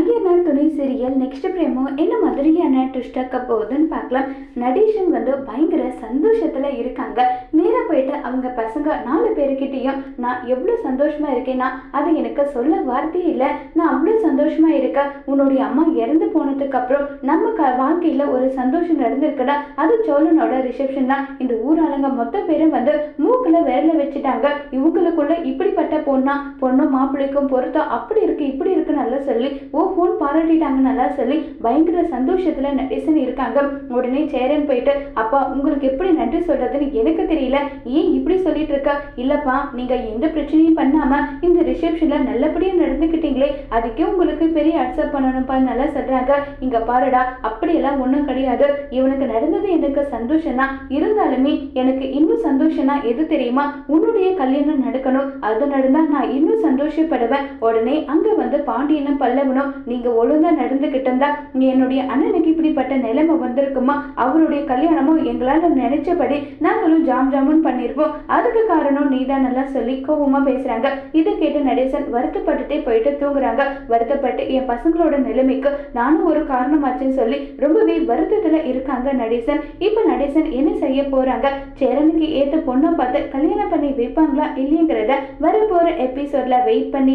ஐயனார் துணை serial next பிரேமோ என்ன மாதிரியான ட்விஸ்டாக்க போகுதுன்னு பார்க்கலாம். நடேஷன் வந்து பயங்கர சந்தோஷத்தில் இருக்காங்க. மே அவங்க பசங்க நாலு பேருக்கிட்டேயும் நான் எவ்வளோ சந்தோஷமா இருக்கேன்னா அது எனக்கு சொல்ல வார்த்தையே இல்லை. நான் அவ்வளோ சந்தோஷமா இருக்கேன் உன்னுடைய அம்மா இறந்து போனதுக்கப்புறம் நம்ம க வாழ்க்கையில் ஒரு சந்தோஷம் நடந்திருக்குடா அது சோழனோட ரிசப்ஷன் தான். இந்த ஊராளுங்க மொத்த பேரும் வந்து மூக்கில் விரல வச்சுட்டாங்க. இவங்களுக்குள்ள இப்படிப்பட்ட பொண்ணா பொண்ணும் மாப்பிள்ளைக்கும் பொருத்தம். அப்படி இருக்கு இப்படி இருக்கு நல்லா சொல்லி ஓ ஃபோன் பாராட்டிட்டாங்க நல்லா சொல்லி பயங்கர சந்தோஷத்தில் நடிசன் இருக்காங்க. உடனே சேரன் போயிட்டு அப்பா உங்களுக்கு எப்படி நன்றி சொல்றதுன்னு எனக்கு தெரியல. ஏன் இப்படி சொல்லிட்டு இருக்க? இல்லப்பா நீங்க எந்த பிரச்சனையும் பண்ணாம இந்த ரிசப்ஷன்ல நல்லபடியா நடந்துக்கிட்டீங்களே அதுக்கே உங்களுக்கு பெரிய அட்செப்ட் பண்ணணும்ப்பா நல்லா சொல்றாங்க. இங்க பாருடா அப்படியெல்லாம் ஒன்றும் கிடையாது. இவனுக்கு நடந்தது எனக்கு சந்தோஷம் தான் இருந்தாலுமே எனக்கு இன்னும் சந்தோஷம்னா எது தெரியுமா? உன்னுடைய கல்யாணம் நடக்கணும். அது நடந்தா நான் இன்னும் சந்தோஷப்படுவேன். உடனே அங்க வந்து பாண்டியனும் பல்லவனும் நீங்க ஒழுங்கா நடந்துகிட்டு இருந்தா என்னுடைய அண்ணனுக்கு இப்படிப்பட்ட நிலைமை வந்திருக்குமா? அவருடைய கல்யாணமும் எங்களால நினைச்சபடி நாங்களும் ஜாம் ஜாமுன் பண்ணிருப்போம் அதுக்கு காரணம் நீதான் நல்லா சொல்லி கோபமா பேசுறாங்க. இதை கேட்டு நடேசன் வருத்தப்பட்டுட்டே போயிட்டு தூங்குறாங்க. வருத்தப்பட்டு என் பசங்களோட நிலைமைக்கு நானும் ஒரு காரணமாச்சுன்னு சொல்லி ரொம்பவே வருத்தத்துல இருக்காங்க நடேசன். இப்ப நடேசன் என்ன செய்ய போறாங்க? சேரனுக்கு ஏத்த பொண்ணை பார்த்து கல்யாணம் பண்ணி வைப்பாங்களா இல்லைங்கிறத வரப்போற எபிசோட்ல வெயிட் பண்ணி